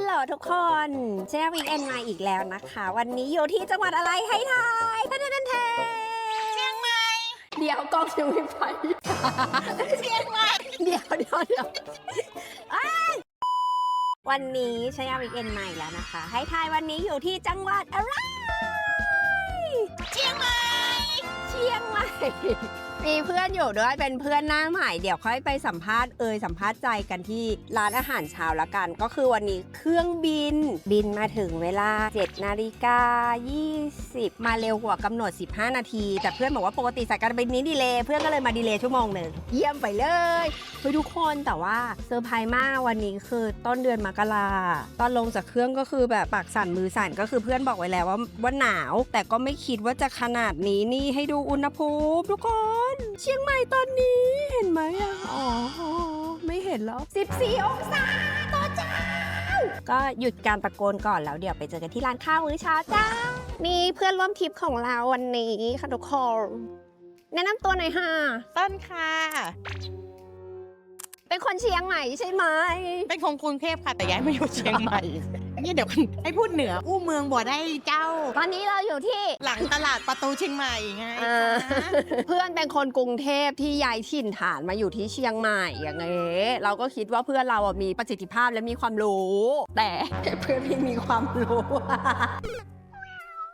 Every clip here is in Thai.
ลโหลทุกคนเจ้าวีเอ็นมาอีกแล้วนะคะ วันนี้อยู่ที่จังหวัดอะไรให้ทายท่านท่านแทเชียงใหม่ เดี๋ยวกล้องยังไม่ไปเชียงใหม่ เดี๋ยวเดี๋ยวเดี๋ยวอ้ายวันนี้ชายาวีเอ็นมาอีกแล้วนะคะ ให้ทายวันนี้อยู่ที่จังหวัดอะไร เชียงใหม่ เชียงใหม่ มีเพื่อนอยู่ด้วยเป็นเพื่อนหน้าใหม่เดี๋ยวค่อยไปสัมภาษณ์เอยสัมภาษณ์ใจกันที่ร้านอาหารเช้าละกัน ก็คือวันนี้เครื่องบินบินมาถึงเวลา7นาฬิกา20 มาเร็วกว่ากำหนด 15 นาที แต่เพื่อนบอกว่าปกติสายการบินนี้ดีเลยเพื่อนก็เลยมาดีเลยชั่วโมงหนึ่งเยี่ยมไปเลยเฮ้ยทุกคนแต่ว่าเซอร์ไพรส์มากวันนี้คือต้นเดือนมกราตอนลงจากเครื่องก็คือแบบปากสั่นมือสั่นก็คือเพื่อนบอกไว้แล้วว่าว่าหนาว แต่ก็ไม่คิดว่าจะขนาดนี้นี่ให้ดูอุณหภูมิทุกคนเชียงใหม่ตอนนี้เห็นไหมอะอ๋อ ไม่เห็นแล้ว14องศาต่อเจ้า ก็หยุดการตะโกนก่อนแล้วเดี๋ยวไปเจอกันที่ร้านข้าวมื้อเช้าจ้า นี่เพื่อนร่วมทริปของเราวันนี้ค่ะทุกคนแนะนำตัวหน่อยค่ะ ต้นค่ะ เป็นคนเชียงใหม่ใช่ไหม เป็นคนกรุงเทพค่ะแต่ย้ายมาอยู่เชียงใหม่ นี่เดี๋ยวให้พูดเหนือ อู้เมืองบ่ได้เจ้า ตอนนี้เราอยู่ที่ หลังตลาดประตูเชียงใหม่ไงอ่าคะเพื่อนเป็นคนกรุงเทพที่ย้ายถิ่นฐานมาอยู่ที่เชียงใหม่อย่างเงี้ยเราก็คิดว่าเพื่อนเราอะมีประสิทธิภาพและมีความรู้ แต่ เพื่อนไม่มีความรู้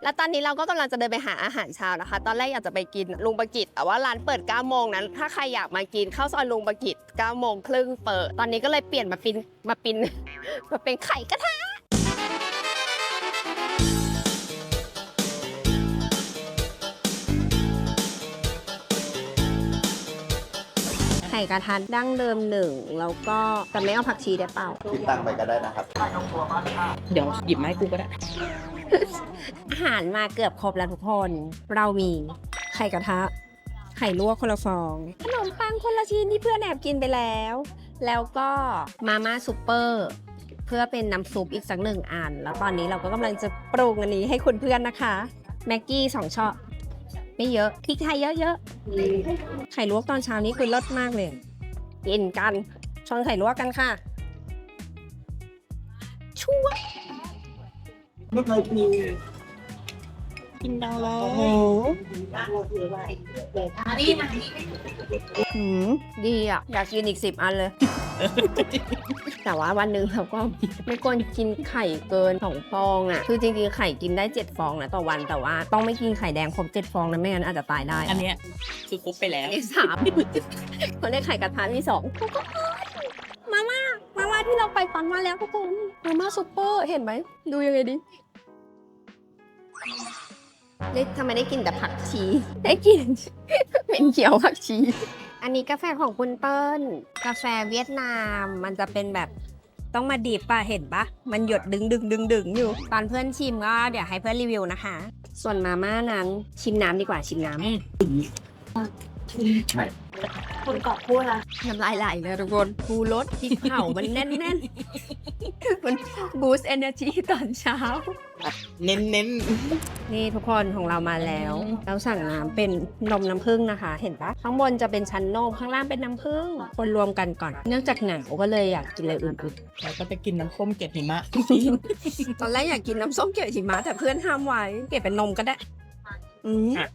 แล้วตอนนี้เราก็กำลังจะเดินไปหาอาหารเช้านะคะ ตอนแรกอยากจะไปกินลุงประกิตแต่ว่าร้านเปิด9โมงนั้น ถ้าใครอยากมากินข้าวซอยลุงประกิต9โมงครึ่งเปิด ตอนนี้ก็เลยเปลี่ยนมาเป็นมาเป็นมาเป็นไข่กระทะ ไข่กระทะดั้งเดิมหนึ่งแล้วก็แต่ไม่เอาผักชีได้เปล่า คิดตังค์ไปก็ได้นะครับ เดี๋ยวหยิบไมาให้กูก็ได้ อาหารมาเกือบครบแล้วทุกคน เรามีไข่กระทะ ไข่ลวกคนละฟอง ขนมปังคนละชิ้นที่เพื่อนแอบกินไปแล้ว แล้วก็มาม่าซุปเปอร์ เพื่อเป็นน้ำซุปอีกสักหนึ่งอัน แล้วตอนนี้เราก็กำลังจะปรุงอันนี้ให้คุณเพื่อนนะคะแม็กกี้สองช้อนไม่เยอะพริกไทยเยอะๆไข่ลวกตอนเช้านี้คือเลิศมากเลยกินกันชนไข่ลวกกันค่ะชั่วกินดังเล โอ้โหหืมดีอะ อยากกินอีกสิบอันเลย แต่ว่าวันหนึ่งเราก็ไม่ควรกินไข่เกินสองฟองอะ คือจริงๆ ไข่กินได้เจ็ดฟองนะต่อวันแต่ว่าต้องไม่กินไข่แดงครบเจ็ดฟองนะไม่งั้นอาจจะตายได้อันเนี้ยคือครบไปแล้วเลขสามคนได้ไข่กระทะมีสองมาม่ามาม่าที่เราไปฟันมาแล้วทุกคนมาม่าซุปเปอร์เห็นไหมดูยังไงดิ เล็กทำไมได้กินแต่ผักชี ได้กินเป็นเขียวผักชี อันนี้กาแฟของคุณเปิ้ล กาแฟเวียดนาม มันจะเป็นแบบต้องมาดีบป่ะ เห็นปะ มันหยดดึงดึงดึงดึงอยู่ ตอนเพื่อนชิมก็เดี๋ยวให้เพื่อนรีวิวนะคะ ส่วนมาม่านั้นชิมน้ำดีกว่าชิมน้ำ คุณกอบพูดละน้ำลายไหลเลยทุกคนบูรสพริกเผามันแน่นแน่นๆมันบูสต์เอเนอร์จีตอนเช้า เน้นเน้นนี่ทุกคนของเรามาแล้ว เราสั่งน้ำเป็นนมน้ำผึ้งนะคะ เห็นปะข้างบนจะเป็นชั้นนมข้างล่างเป็นน้ำผึ้งคนรวมกันก่อน เนื่องจากหนาวก็เลยอยากกินอะไรอื่นๆเราก็จะกินน้ำส้มเกล็ดหิมะๆตอนแรกอยากกินน้ำส้มเกล็ดหิมะแต่เพื่อนห้ามไว้เก็บเป็นนมก็ได้อืมอะ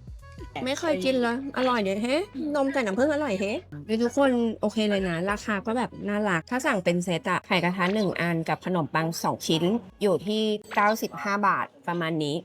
ไม่เคยกินเลยอร่อยเด็ดเฮ้นมแต่น้ำผึ้งอร่อยเฮ้นี่ทุกคนโอเคเลยนะ ราคาก็แบบน่ารัก ถ้าสั่งเป็นเซตอะไข่กระทะหนึ่งอันกับขนมปัง2ชิ้น อยู่ที่ 95 บาทประมาณนี้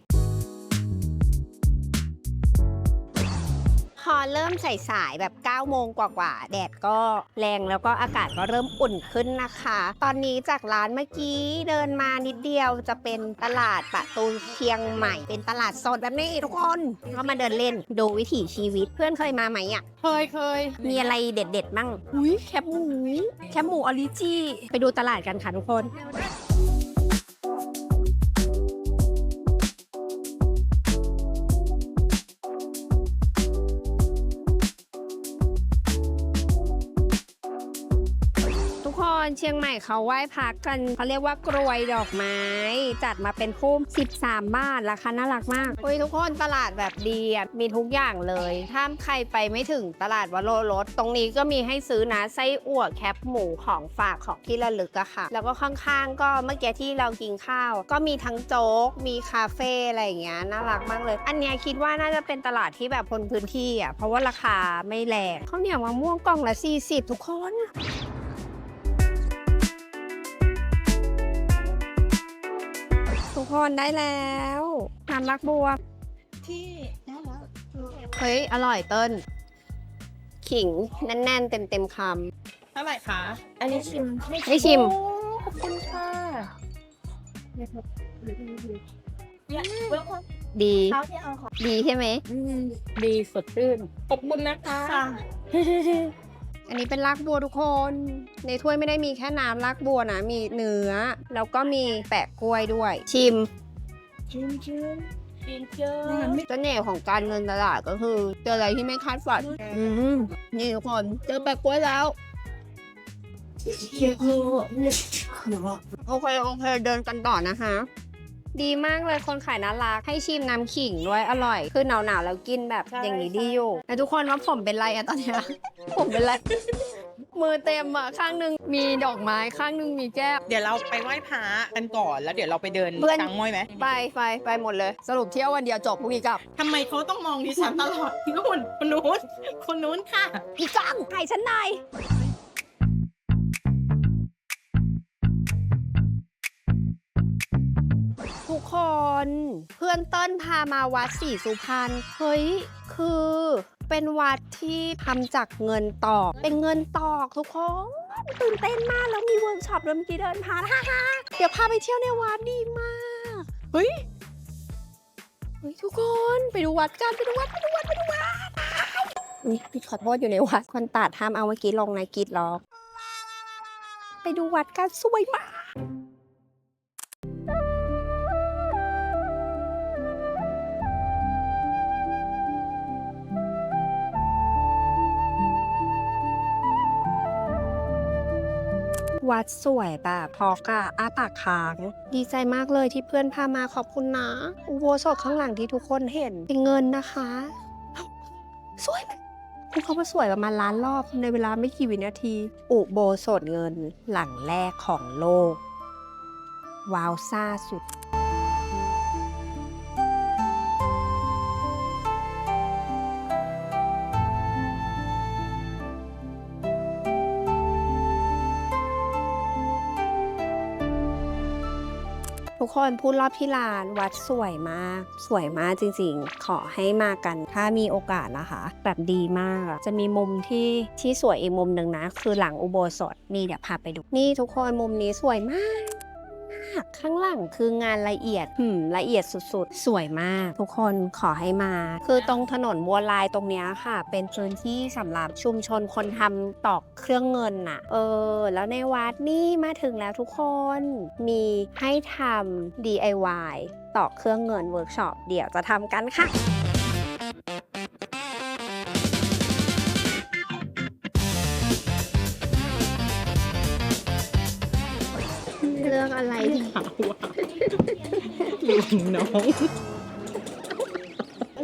เริ่มใส่สายแบบ9โมงกว่าๆแดดก็แรงแล้วก็อากาศก็เริ่มอุ่นขึ้นนะคะ ตอนนี้จากร้านเมื่อกี้เดินมานิดเดียวจะเป็นตลาดประตูเชียงใหม่ เป็นตลาดสดแบบนี้ทุกคนก็มาเดินเล่นดูวิถีชีวิตเพื่อนเคยมาไหมอะเคยเคยมีอะไรเด็ดๆบ้างอุ้ยแคบหมูแคบหมูออริจิไปดูตลาดกันค่ะทุกคน คนเชียงใหม่เขาไหว้พระกันเขาเรียกว่ากรวยดอกไม้ จัดมาเป็นพุ่ม 13 บาทราคาน่ารักมากอุ้ยทุกคนตลาดแบบดีอะมีทุกอย่างเลย ถ้าใครไปไม่ถึงตลาดวโรรสตรงนี้ก็มีให้ซื้อนะไส้อั่วแคปหมูของฝากของที่ระลึกอะค่ะ แล้วก็ข้างๆ ก็เมื่อกี้ที่เรากินข้าว ก็มีทั้งโจ๊ก มีคาเฟ่อะไรอย่างเงี้ยน่ารักมากเลย อันเนี้ยคิดว่าน่าจะเป็นตลาดที่แบบคนพื้นที่อะเพราะว่าราคาไม่แรงข้าวเหนียวมะม่วงกล่องละ 40 ทุกคน ทุกคนได้แล้วทานรักบัว ที่ได้แล้วเฮ้ย อร่อยเติ้ลขิงแน่นๆ เต็มๆคเท่าไหร่คะอันนี้ชิมำไม่ชิมโอ้ขอบคุณค่ะดี เขาที่เอาของดีใช่ไหม ดีสดชื่นขอบคุณนะคะ อันนี้เป็นรากบัวทุกคน ในถ้วยไม่ได้มีแค่น้ำรากบัวนะ มีเนื้อ แล้วก็มีแปะกล้วยด้วย ชิม ชิมชิมชิมเจอเสน่ห์ของการเงินตลาดก็คือเจออะไรที่ไม่คาดฝันอืมนี่ทุกคนเจอแปะกล้วยแล้วโอเคโอเคเดินกันต่อนะคะ ดีมากเลยคนขายน่ารัก ให้ชิมน้ำขิงด้วยอร่อย คือหนาวหนาวๆแล้วกินแบบอย่างนี้ดีอยู่แต่ทุกคนว่าผมเป็นไรอะตอนเนี้ย ผมเป็นไร มือเต็มอะข้างหนึงมีดอกไม้ข้างหนึงมีแก้ว เดี๋ยวเราไปไหว้พระกันก่อนแล้วเดี๋ยวเราไปเดินเพื่อนกลางม้อยไหมไปไปไปหมดเลย สรุปเที่ยววันเดียวจบพรุ่งนี้กลับทำไมเขาต้องมองดิฉันตลอดนู่นคนนู้นคนนู้นค่ะ พี่กังให้ฉันหน่อย พื่อนเต้นพามาวัดศรีสุพรรณเฮ้ยคือเป็นวัดที่ทำจากเงินตอก เป็นเงินตอกทุกคนตื่นเต้นมากแล้วมีเวิร์กช็อปด้วยเมื่อกี้เดินผ่านฮ่าฮ่าเดี๋ยวพาไปเที่ยวในวัดดีมากเฮ้ยเฮ้ยทุกคนไปดูวัดกันไปดูวัดไปดูวัดไปดูวัดอุ๊ยพี่ขอโทษอยู่ในวัดคนตัดห้ามเอาเมื่อกี้ลงในกรีดล็อก ไปดูวัดกันสวยมาก วัดสวยแบบพอกอะอ้าปากค้าง ดีใจมากเลยที่เพื่อนพามาขอบคุณนะอุโบสถข้างหลังที่ทุกคนเห็นเป็นเงินนะคะ สวยไหมคุณเขามาสวยประมาณล้านรอบในเวลาไม่กี่วินาที อุโบสถเงินหลังแรกของโลก ว้าวซ่าสุด ทุกคนพูดรอบที่ลานวัดสวยมาก สวยมากจริงๆ ขอให้มากันถ้ามีโอกาสนะคะ แบบดีมาก จะมีมุมที่ที่สวยอีกมุมหนึ่งนะ คือหลังอุโบสถนี่เดี๋ยวพาไปดู นี่ทุกคนมุมนี้สวยมาก ข้างหลังคืองานละเอียดหืมละเอียดสุดๆ สวยมาก ทุกคนขอให้มา คือตรงถนนบัวลายตรงเนี้ยค่ะ เป็นพื้นที่สำหรับชุมชนคนทำตอกเครื่องเงินน่ะ เออ แล้วในวัดนี่มาถึงแล้วทุกคน มีให้ทำ DIY ตอกเครื่องเงินเวิร์กช็อปเดี๋ยวจะทำกันค่ะ น้อง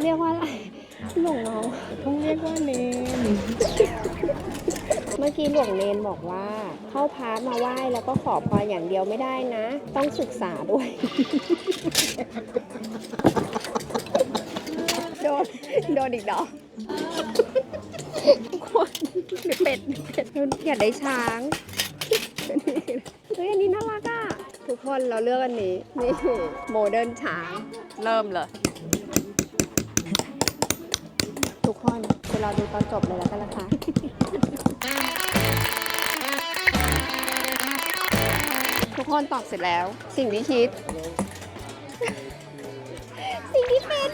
เรียกว่าอะไรหลวงน้อง ต้องเรียกว่าเนนเมื่อกี้หลวงเนนบอกว่า เข้าพาร์มาไหว้แล้วก็ขอพรอย่างเดียวไม่ได้นะ ต้องศึกษาด้วย โดนโดนอีกดอกทุกคนเดี๋ยวเป็ดเป็ดอยากได้ช้างเฮ้ยอันนี้น่ารักอะ ทุกคนเราเลือกอันนี้ นี่โมเดิร์นช้างเริ่มเลย ทุกคนเดี๋ยวเราดูตอนจบเลยแล้วกันนะคะ ทุกคนตอบเสร็จแล้ว สิ่งที่คิด สิ่งที่เป็น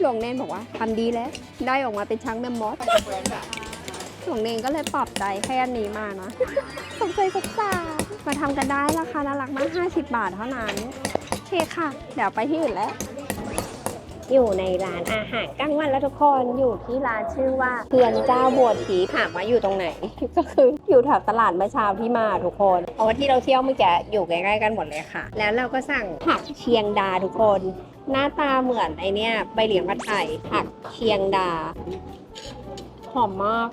หลวงเนนบอกว่าทำดีแล้ว ได้ออกมาเป็นช้างแมมมอส หลวงเนนก็เลยปลอบใจให้อันนี้มานะ สงสัยศึกษามาทำกันได้ราคาน่ารักมาก 50 บาทเท่านั้นโอเคค่ะ เดี๋ยวไปที่อื่นแล้ว อยู่ในร้านอาหารกลางวันแล้วทุกคนอยู่ที่ร้านชื่อว่าเพื่อนเจ้าบัวทีถามว่าอยู่ตรงไหน ก็คืออยู่แถวตลาดเมื่อเช้าที่มาทุกคนเพราะว่าที่เราเที่ยวเมื่อกี้อยู่ใกล้ๆกันหมดเลยค่ะ แล้วเราก็สั่งผักเชียงดาทุกคน หน้าตาเหมือนไอเนี้ยใบเหลียงผัดไทยผักเชียงดาหอมมาก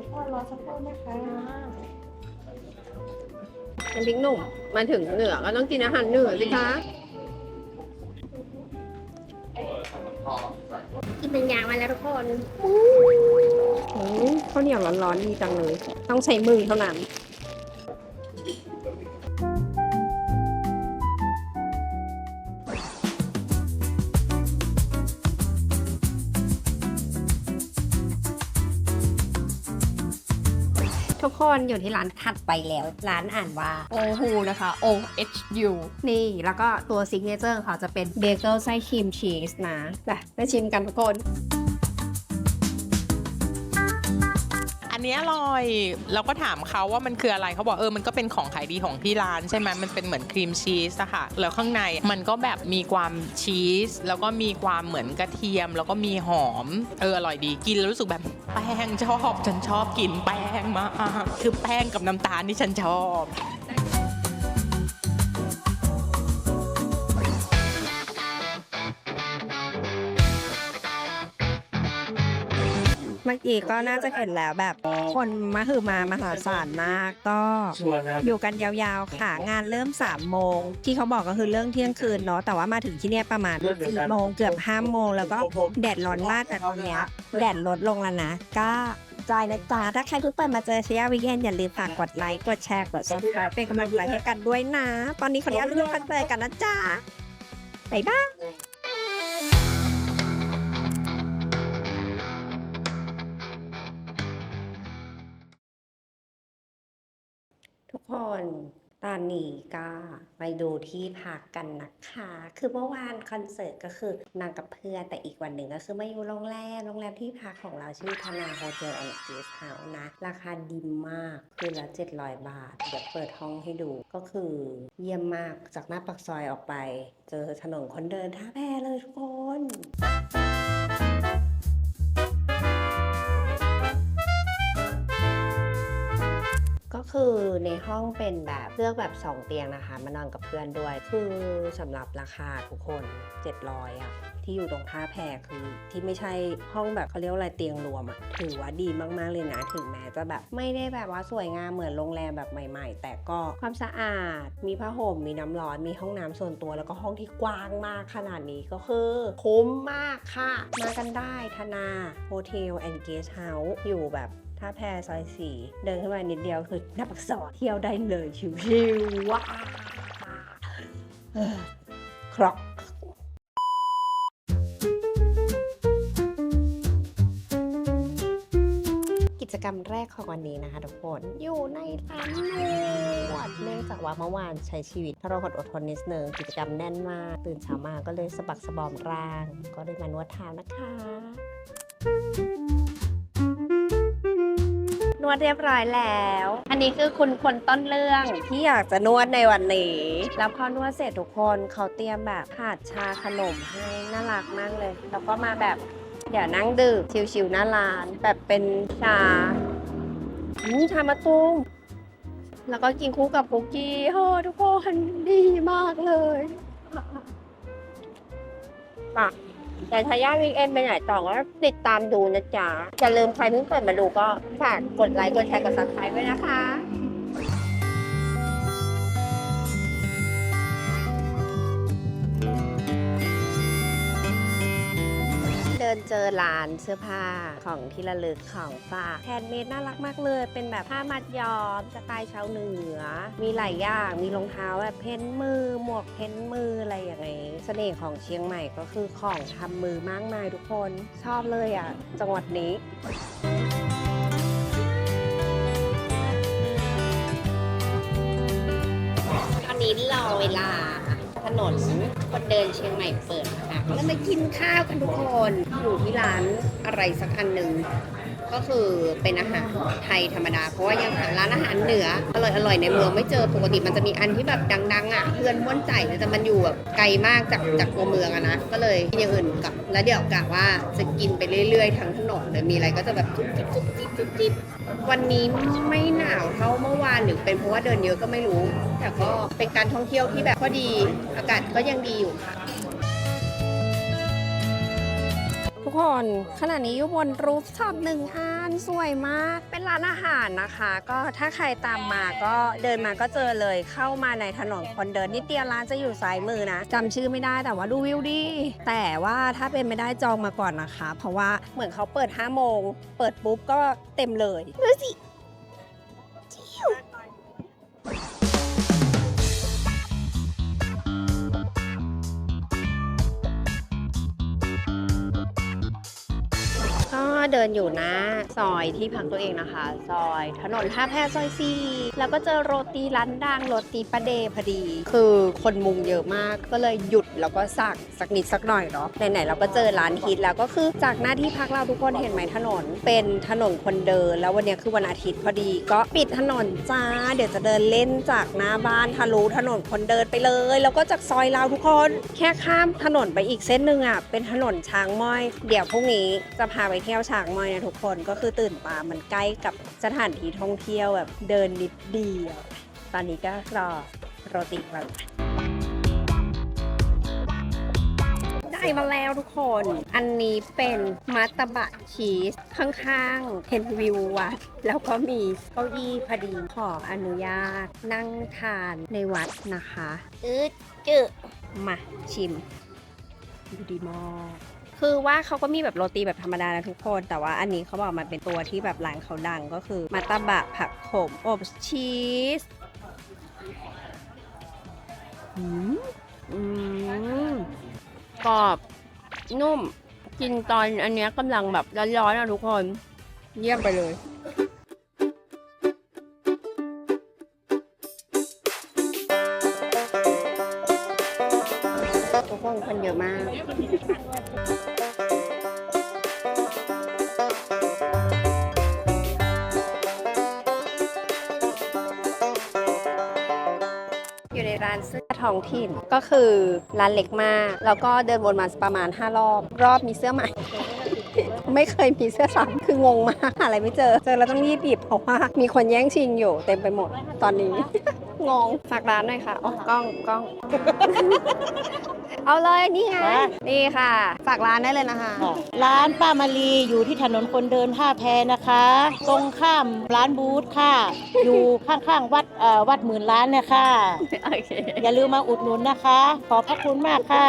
แล้วก็รอสักครู่นะคะน้ำพริกหนุ่มมาถึงเหนือก็ต้องกินอาหารเหนือสิคะกินเป็นยางมาแล้วทุกคนอู้หูข้าวเหนียวร้อนๆดีจังเลย ต้องใช้มือเท่านั้น คนอยู่ที่ร้านถัดไปแล้ว ร้านอ่านว่า โอฮูนะคะ O H U นี่ แล้วก็ตัวซิกเนเจอร์ของเขาจะเป็นเบเกิลไส้ครีมชีสนะไปไปชิมกันทุกคน นนี้อร่อย เราก็ถามเขาว่ามันคืออะไรเขาบอกเออมันก็เป็นของขายดีของที่ร้านใช่ไหมมันเป็นเหมือนครีมชีสอะค่ะแล้วข้างในมันก็แบบมีความชีส แล้วก็มีความเหมือนกระเทียม แล้วก็มีหอมเอออร่อยดีกินแล้วรู้สึกแบบแป้งชอบ ฉันชอบกินแป้งมากคือแป้งกับน้ำตาลที่ฉันชอบ เมื่อกี้ก็น่าจะเห็นแล้วแบบ คนมาคือมามหาศาลมากก็อยู่กันยาวๆค่ะงานเริ่ม3ามโมง ที่เขาบอกก็คือเรื่องเที่ยงคืนเนาะแต่ว่ามาถึงที่เนี่ยประมาณสี่โมงเกือบ5้าโมงแล้วก็แดดร้อนมากแต่ตอนเนี้ยแดดลดลงแล้วนะก็จอยนะจ๊ะถ้าใครเพิ่งเปิดมาเจอชยาวิกเอนอย่าลืมฝากกดไลค์กดแชร์กด subscribe เป็นกำลังใจให้กันด้วยนะ ตอนนี้ขออนุญาตเริ่มกันเลยกันนะจ๊ะบ๊ายบาย ทุกคนตอนนี้ก็ไปดูที่พักกันนะคะ คือเมื่อวานคอนเสิร์ตก็คือนางกับเพื่อนแต่อีกวันหนึ่งก็คือมาอยู่โรงแรม โรงแรมที่พักของเราชื่อธนาโฮเทลแอนด์เกสเฮาส์นะ ราคาดีมาก คืนละ700 บาท เดี๋ยวเปิดห้องให้ดู ก็คือเยี่ยมมากจากหน้าปากซอยออกไป เจอถนนคนเดินท่าแพเลยทุกคน ก็คือในห้องเป็นแบบเลือกแบบ 2 เตียงนะคะ มานอนกับเพื่อนด้วย คือสำหรับราคาทุกคน 700อะที่อยู่ตรงท่าแพคือที่ไม่ใช่ห้องแบบเขาเรียกว่าอะไรเตียงรวมอะถือว่าดีมากๆเลยนะ ถึงแม้จะแบบไม่ได้แบบว่าสวยงามเหมือนโรงแรมแบบใหม่ ๆ แต่ก็ความสะอาด มีผ้าห่ม มีน้ำร้อน มีห้องน้ำส่วนตัว แล้วก็ห้องที่กว้างมากขนาดนี้ก็คือคุ้มมากค่ะ มากันได้ธนาโฮเทลแอนด์เกสเฮาส์อยู่แบบ ถ้าแพรซอยสี่เดินขึ้นมานิดเดียวคือหน้าปักซอยเที่ยวได้เลยชิวๆว้าเออครอกกิจกรรมแรกของวันนี้นะคะทุกคน อยู่ในร้านนวดเนื่องจากว่าเมื่อวานใช้ชีวิตทรหดอดทนนิดนึงกิจกรรมแน่นมาก ตื่นเช้ามาก็เลยสะบักสะบอมร่าง ก็เลยมานวดเท้านะคะ วดเรียบร้อยแล้ว อันนี้คือคุณคนต้นเรื่องที่อยากจะนวดในวันนี้แล้วพอนวดเสร็จทุกคนเขาเตรียมแบบถาดชาขนมให้น่ารักมากเลย แล้วก็มาแบบเดี๋ยวนั่งดื่มชิวๆหน้าร้าน แบบเป็นชาอืมชามะตูมแล้วก็กินคู่กับคุกกี้โอ้ทุกคนดีมากเลยปะ แต่ทายาวีคเอ็นไปไหนต่อก็ติดตามดูนะจ๊ะอย่าลืมใครเพิ่งเปิดมาดูก็ฝากกดไลค์กดแชร์กดซับสไครต์ไว้นะคะ นเจอร้านเสื้อผ้าของที่ระลึกของฝากแฮนด์เมดน่ารักมากเลย เป็นแบบผ้ามัดย้อมสไตล์ชาวเหนือ มีหลายอย่างมีรองเท้าแบบเพ้นมือ หมวกเพ้นมืออะไรอย่างเงี้ยเสน่ห์ของเชียงใหม่ก็คือของทำมือมากมายทุกคนชอบเลยอะ จังหวัดนี้ตอนนี้รอเวลา นนคนเดินเชียงใหม่เปิดค่ะแล้วมากินข้าวกันทุกคนอยู่ที่ร้านอะไรสักอันหนึ่ง ก็คือเป็นอาหารไทยธรรมดา เพราะว่ายังหาร้านอาหารเหนืออร่อยอร่อยในเมืองไม่เจอปกติมันจะมีอันที่แบบดังๆอะเพื่อนม้วนใจแต่มันอยู่แบบไกลมากจากจากตัวเมืองอะนะก็เลยกินอย่างอื่นกับแล้วเดี๋ยวกะว่าจะกินไปเรื่อยๆทั้งถนนเลยมีอะไรก็จะแบบจุ๊บจิ๊บจุ๊บจิ๊บจุ๊บจิ๊บวันนี้ไม่หนาวเท่าเมื่อวานหรือเป็นเพราะว่าเดินเยอะก็ไม่รู้ แต่ก็เป็นการท่องเที่ยวที่แบบพอดีอากาศก็ยังดีอยู่ค่ะ ทุกคนขณะนี้อยู่บนรูฟท็อปหนึ่งอันสวยมาก เป็นร้านอาหารนะคะ ก็ถ้าใครตามมาก็เดินมาก็เจอเลยเข้ามาในถนนคนเดินนิดเดียวร้านจะอยู่ซ้ายมือนะจำชื่อไม่ได้แต่ว่าดูวิวดีแต่ว่าถ้าเป็นไม่ได้จองมาก่อนนะคะ เพราะว่าเหมือนเขาเปิด5โมงเปิดปุ๊บก็เต็มเลยดูสิ เดินอยู่นะ ซอยที่พักตัวเองนะคะ ซอยถนนท่าแพซอยซีแล้วก็เจอโรตีร้านดังโรตีประเดพอดี คือคนมุงเยอะมากก็เลยหยุดแล้วก็สั่งสักนิดสักหน่อยเนาะไหนๆเราก็เจอร้านฮิตแล้วก็คือจากหน้าที่พักเราทุกคนเห็นไหมถนน เป็นถนนคนเดิน แล้ววันนี้คือวันอาทิตย์พอดี ก็ปิดถนนจ้า เดี๋ยวจะเดินเล่นจากหน้าบ้านทะลุถนนคนเดินไปเลย แล้วก็จากซอยเราทุกคนแค่ข้ามถนนไปอีกเส้นหนึ่งอะเป็นถนนช้างม้อย เดี๋ยวพรุ่งนี้จะพาไปเที่ยวช้างม้อยนะทุกคนก็คือตื่นมามันใกล้กับสถานที่ท่องเที่ยวแบบเดินนิดเดียว ตอนนี้ก็รอโรตีก่อนได้มาแล้วทุกคน อันนี้เป็นมัตตบะชีส ข้างๆเห็นวิววัด แล้วก็มีเก้าอี้พอดีขออนุญาต นั่งทานในวัดนะคะ อืดจืมาชิม ดูดีมาก คือว่าเขาก็มีแบบโรตีแบบธรรมดานะทุกคน แต่ว่าอันนี้เขาบอกมันเป็นตัวที่แบบร้านเขาดังก็คือมาตาบะผักโขมอบชีสอืมอืมกรอบนุ่ม กินตอนอันเนี้ยกำลังแบบร้อนๆนะทุกคน เยี่ยมไปเลย ร้านเสื้อท้องถิ่นก็คือร้านเล็กมาก แล้วก็เดินวนมาประมาณ 5 รอบ รอบมีเสื้อใหม่ ไม่เคยมีเสื้อซ้ำคืองงมากหาอะไรไม่เจอ เจอแล้วต้องรีบหยิบเพราะว่ามีคนแย่งชิงอยู่เต็มไปหมดตอนนี้ งงฝากร้านหน่อยค่ะอ๋อกล้องกล้อง เอาเลยนี่ไงนะนี่ค่ะ ฝากร้านได้เลยนะคะร้านป้ามารีอยู่ที่ถนนคนเดินท่าแพนะคะ ตรงข้ามร้านบูธค่ะ อยู่ข้างๆวัดเอ่อวัดหมื่นล้านเนะคะโอเค อย่าลืมมาอุดหนุนนะคะ ขอบพระคุณมากค่ะ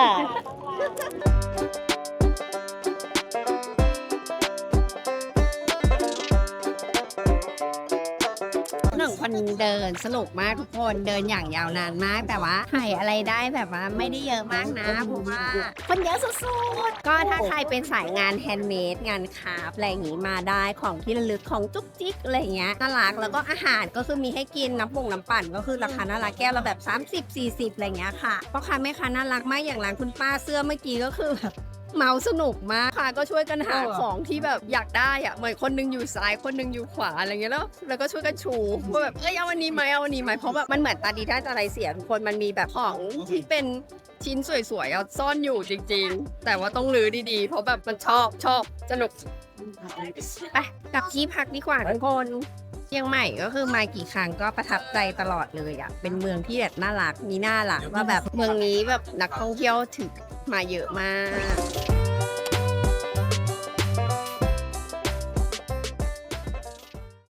คนเดินสนุกมากทุกคนเดินอย่างยาวนานมาก แต่ว่าถ่ายอะไรได้แบบว่าไม่ได้เยอะมากนะเพราะว่าคนเยอะสุดๆก็ถ้าใครเป็นสายงานแฮนด์เมดงานคราฟอะไรอย่างงี้มาได้ของที่ระลึกของจุ๊กจิ๊กอะไรอย่างเงี้ยน่ารักแล้วก็อาหารก็คือมีให้กินน้ำปุ่งน้ำปั่นก็คือราคาน่ารักแก้วละแบบ 30 40อะไรอย่างเงี้ยค่ะพ่อค้าแม่ค้าน่ารักมากอย่างร้านคุณป้าเสื้อเมื่อกี้ก็คือแบบ เมาสนุกมากค่ะก็ช่วยกันหาเออของที่แบบอยากได้อะเหมือนคนหนึงอยู่ซ้ายคนหนึงอยู่ขวาอะไรเงี้ยแล้วแล้วก็ช่วยกันชูว่าแบบเอ้ยเอาวันนี้ไหมเอาวันนี้ไหมเพราะแบบมันเหมือนตาดีได้ตาไรเสียทุกคนมันมีแบบของที่เป็นชิ้นสวยๆอะซ่อนอยู่จริง ๆ แต่ว่าต้องรื้อดีๆ เพราะแบบมันชอบชอบสนุกไปกลับที่พักดีกว่าทุกคนเชียงใหม่ก็คือมากี่ครั้งก็ประทับใจตลอดเลยอะเป็นเมืองที่แบบน่ารัก มีน่ารักว่าแบบเมืองนี้แบบนักท่องเที่ยวถึงมาเยอะมาก